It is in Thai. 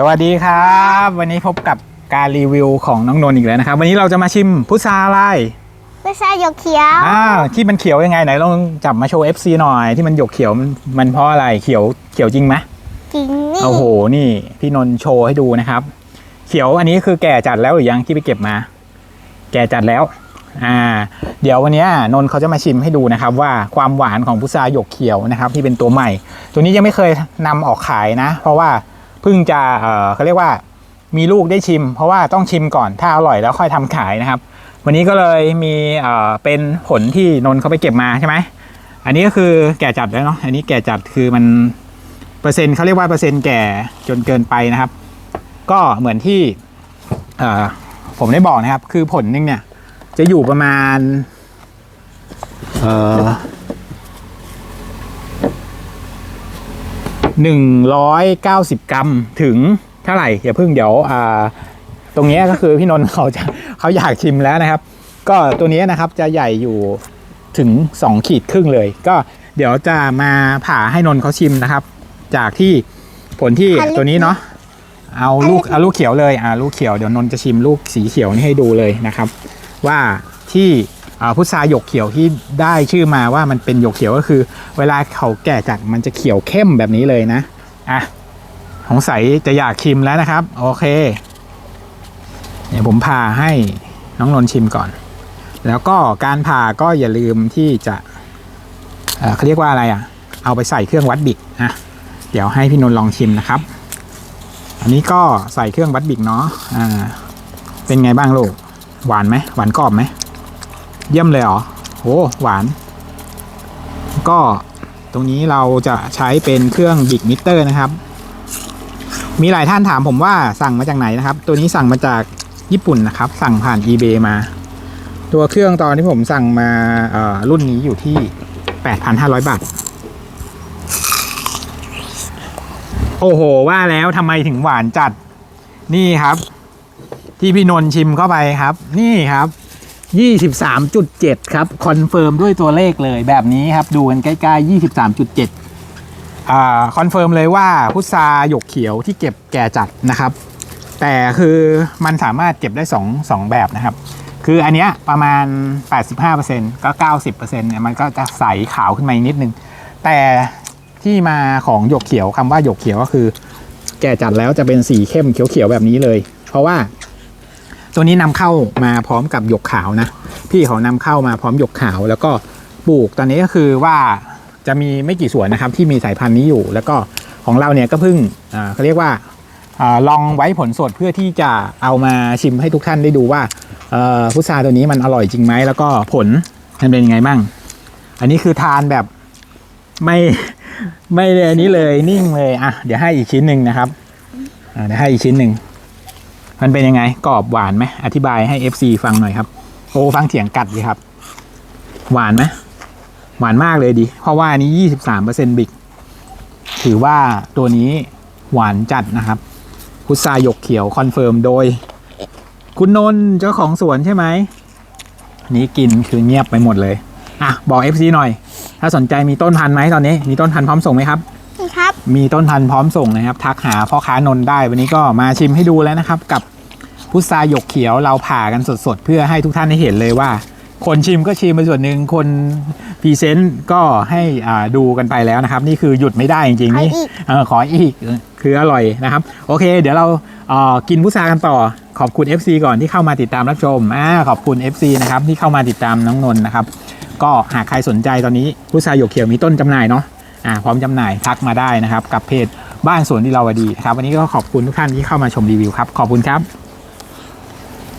สวัสดีครับ วันนี้พบกับการรีวิวของน้องนนท์อีกแล้วนะครับ วันนี้เราจะมาชิมพุทราอะไรไม่ใช่หยกเขียวอ้าวที่มันเขียวยังไงไหนลองจับมาโชว์ FC หน่อยที่มันหยกเขียวมันมันเพราะอะไรเขียวเขียวจริงไหมจริงนี่โอ้โหนี่ พี่นนท์โชว์ให้ดูนะครับ เขียวอันนี้คือแก่จัดแล้วหรือยังที่ไปเก็บมา แก่จัดแล้วอ่าเดี๋ยววันเนี้ยนนท์เขาจะมาชิมให้ดูนะครับ ว่าความหวานของพุทราหยกเขียวนะครับ ที่เป็นตัวใหม่ ตัวนี้ยังไม่เคยนำออกขายนะ เพราะว่า เพิ่งจะเออเขาเรียกว่ามีลูกได้ชิม เพราะว่าต้องชิมก่อนถ้าอร่อยแล้วค่อยทำขายนะครับ วันนี้ก็เลยมีเออเป็นผลที่นนท์เขาไปเก็บมาใช่ไหมอันนี้ก็คือแก่จัดแล้วเนาะอันนี้แก่จัดคือมันเปอร์เซ็นต์เขาเรียกว่าเปอร์เซ็นต์แก่จนเกินไปนะครับ ก็เหมือนที่ผมได้บอกนะครับ คือผลหนึงเนี่ยจะอยู่ประมาณเออ หนึ่งร้อยเก้าสิบกรัมถึงเท่าไหร่อย่าเพิ่งเดี๋ยวอ่าตรงเนี้ยก็คือพี่นนท์เขาจะเขาอยากชิมแล้วนะครับ ก็ตัวเนี้ยนะครับจะใหญ่อยู่ถึงสองขีดครึ่งเลย ก็เดี๋ยวจะมาผ่าให้นนท์เขาชิมนะครับ จากที่ผลที่ตัวนี้เนาะเอาลูกเอาลูกเขียวเลยอ่าลูกเขียวเดี๋ยวนนท์จะชิมลูกสีเขียวนี่ให้ดูเลยนะครับ ว่าที่อ่า พุทราหยกเขียวที่ได้ชื่อมาว่ามันเป็นหยกเขียวก็คือ เวลาเขาแก่จัดมันจะเขียวเข้มแบบนี้เลยนะอะสงสัยจะอยากชิมแล้วนะครับ โอเคเดี๋ยวผมผ่าให้น้องนนชิมก่อน แล้วก็การผ่าก็อย่าลืมที่จะเขาเรียกว่าอะไรอะ เอาไปใส่เครื่องวัดบิดนะเดี๋ยวให้พี่นนท์ลองชิมนะครับ อันนี้ก็ใส่เครื่องวัดบิดเนาะอ่าเป็นไงบ้างลูกหวานไหมหวานกรอบไหม เยี่ยมเลยเหรอโหหวาน ก็ตรงนี้เราจะใช้เป็นเครื่องบิกมิเตอร์นะครับ มีหลายท่านถามผมว่าสั่งมาจากไหนนะครับ ตัวนี้สั่งมาจากญี่ปุ่นนะครับ สั่งผ่าน eBay มา ตัวเครื่องตอนที่ผมสั่งมาอ่อรุ่นนี้อยู่ที่ 8,500 บาท โอ้โห ว่าแล้วทำไมถึงหวานจัด นี่ครับ ที่พี่นนท์ชิมเข้าไปครับ นี่ครับ 23.7 ครับ คอนเฟิร์มด้วยตัวเลขเลยแบบนี้ครับ ดูกันใกล้ๆ 23.7อ่าคอนเฟิร์มเลยว่าพุทราหยกเขียวที่เก็บแก่จัดนะครับ แต่คือมันสามารถเก็บได้ 2 2 แบบนะครับ คืออันเนี้ยประมาณ 85%ก็ 90%เนี่ยมันก็จะใสขาวขึ้นมาอีกนิดนึง แต่ที่มาของหยกเขียวคำว่าหยกเขียวก็คือ แก่จัดแล้วจะเป็นสีเข้มเขียวๆแบบนี้เลย เพราะว่า ตัวนี้นำเข้ามาพร้อมกับหยกขาวนะ พี่เขานำเข้ามาพร้อมหยกขาว แล้วก็ปลูกตอนนี้ก็คือว่าจะมีไม่กี่สวนนะครับที่มีสายพันธุ์นี้อยู่ แล้วก็ของเราเนี่ยก็เพิ่งเขาเรียกว่าอลองไว้ผลสดเพื่อที่จะเอามาชิมให้ทุกท่านได้ดูว่าพุทราตัวนี้มันอร่อยจริงไหมแล้วก็ผลมันเป็นยังไงบ้าง อันนี้คือทานแบบไม่ไม่เลยนนี้เลยนิ่งเลยอะเดี๋ยวให้อีกชิ้นหนึ่งนะครับเดี๋ยวให้อีกชิ้นหนึ่ง มันเป็นยังไงกรอบหวานไหมอธิบายให้ FC ฟังหน่อยครับ โอ้ฟังเสียงกัดดีครับ หวานไหมหวานมากเลยดิเพราะว่าอันนี้23%บิกถือว่าตัวนี้หวานจัดนะครับพุทราหยกเขียวคอนเฟิร์มโดย คุณนนท์เจ้าของสวนใช่ไหมนี้กินคือเงียบไปหมดเลยอะบอก FC หน่อย ถ้าสนใจมีต้นพันธุ์ไหมตอนนี้ มีต้นพันธุ์พร้อมส่งไหมครับ มีต้นพันธุ์พร้อมส่งนะครับ ทักหาพ่อค้านนท์ได้ วันนี้ก็มาชิมให้ดูแล้วนะครับ กับพุทราหยกเขียวเราผ่ากันสดๆ เพื่อให้ทุกท่านได้เห็นเลยว่า คนชิมก็ชิมไปส่วนหนึ่งคนพรีเซนต์ก็ให้อ่าดูกันไปแล้วนะครับ นี่คือหยุดไม่ได้จริงๆนี่ขออีกเออขออีกคืออร่อยนะครับ โอเค เดี๋ยวเราเอ่อกินพุทรากันต่อขอบคุณ FC ก่อนที่เข้ามาติดตามรับชมอ่าขอบคุณ FC นะครับที่เข้ามาติดตามน้องนนท์นะครับ ก็หากใครสนใจตอนนี้พุทราหยกเขียวมีต้นจำหน่ายเนาะ อ่าพร้อมจำหน่ายทักมาได้นะครับ กับเพจบ้านสวนดีราวดีครับวันนี้ก็ขอบคุณทุกท่านที่เข้ามาชมรีวิวครับ ขอบคุณครับ